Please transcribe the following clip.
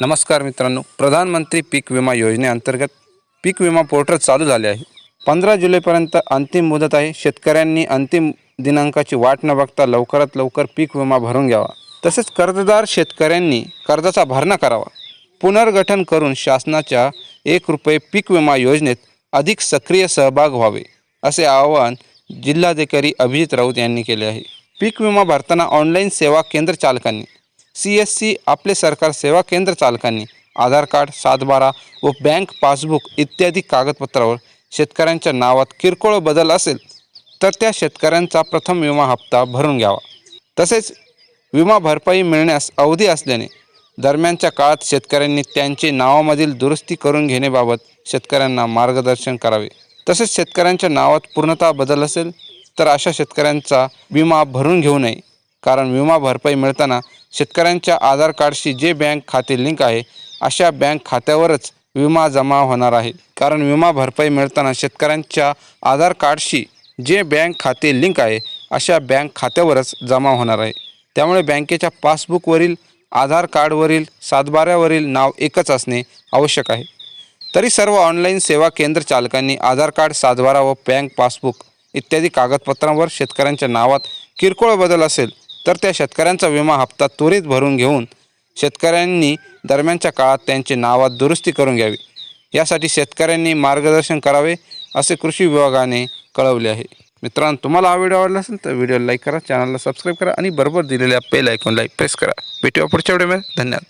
नमस्कार मित्रांनो. प्रधानमंत्री पीक विमा योजनेअंतर्गत पीक विमा पोर्टल चालू झाले आहे. पंधरा जुलैपर्यंत अंतिम मुदत आहे. शेतकऱ्यांनी अंतिम दिनांकाची वाट न बघता लवकरात लवकर पीक विमा भरून घ्यावा. तसेच कर्जदार शेतकऱ्यांनी कर्जाचा भरणा करावा. पुनर्गठन करून शासनाच्या एक रुपये पीक विमा योजनेत अधिक सक्रिय सहभाग व्हावे असे आवाहन जिल्हाधिकारी अभिजित राऊत यांनी केले आहे. पीक विमा भरताना ऑनलाईन सेवा केंद्र चालकांनी सी एस सी आपले सरकार सेवा केंद्र चालकांनी आधार कार्ड सातबारा व बँक पासबुक इत्यादी कागदपत्रावर शेतकऱ्यांच्या नावात किरकोळ बदल असेल तर त्या शेतकऱ्यांचा प्रथम विमा हप्ता भरून घ्यावा. तसेच विमा भरपाई मिळण्यास अवधी असल्याने दरम्यानच्या काळात शेतकऱ्यांनी त्यांचे नावामधील दुरुस्ती करून घेण्याबाबत शेतकऱ्यांना मार्गदर्शन करावे. तसेच शेतकऱ्यांच्या नावात पूर्णतः बदल असेल तर अशा शेतकऱ्यांचा विमा भरून घेऊ नये कारण विमा भरपाई मिळताना शेतकऱ्यांच्या आधार कार्डशी जे बँक खाते लिंक आहे अशा बँक खात्यावरच विमा जमा होणार आहे. कारण विमा भरपाई मिळताना शेतकऱ्यांच्या आधार कार्डशी जे बँक खाते लिंक आहे अशा बँक खात्यावरच जमा होणार आहे. त्यामुळे बँकेच्या पासबुकवरील आधार कार्डवरील सातबाऱ्यावरील नाव एकच असणे आवश्यक आहे. तरी सर्व ऑनलाईन सेवा केंद्र चालकांनी आधार कार्ड सातबारा व बँक पासबुक इत्यादी कागदपत्रांवर शेतकऱ्यांच्या नावात किरकोळ बदल असेल तर त्या शेतकऱ्यांचा विमा हप्ता त्वरित भरून घेऊन शेतकऱ्यांनी दरम्यानच्या काळात त्यांचे नावात दुरुस्ती करून घ्यावी. यासाठी शेतकऱ्यांनी मार्गदर्शन करावे असे कृषी विभागाने कळवले आहे. मित्रांनो तुम्हाला हा व्हिडिओ आवडला असेल तर व्हिडिओ लाईक करा चॅनलला सबस्क्राईब करा आणि बरोबर दिलेल्या बेल आयकॉनला प्रेस करा. भेटूया पुढच्या व्हिडिओमध्ये. धन्यवाद.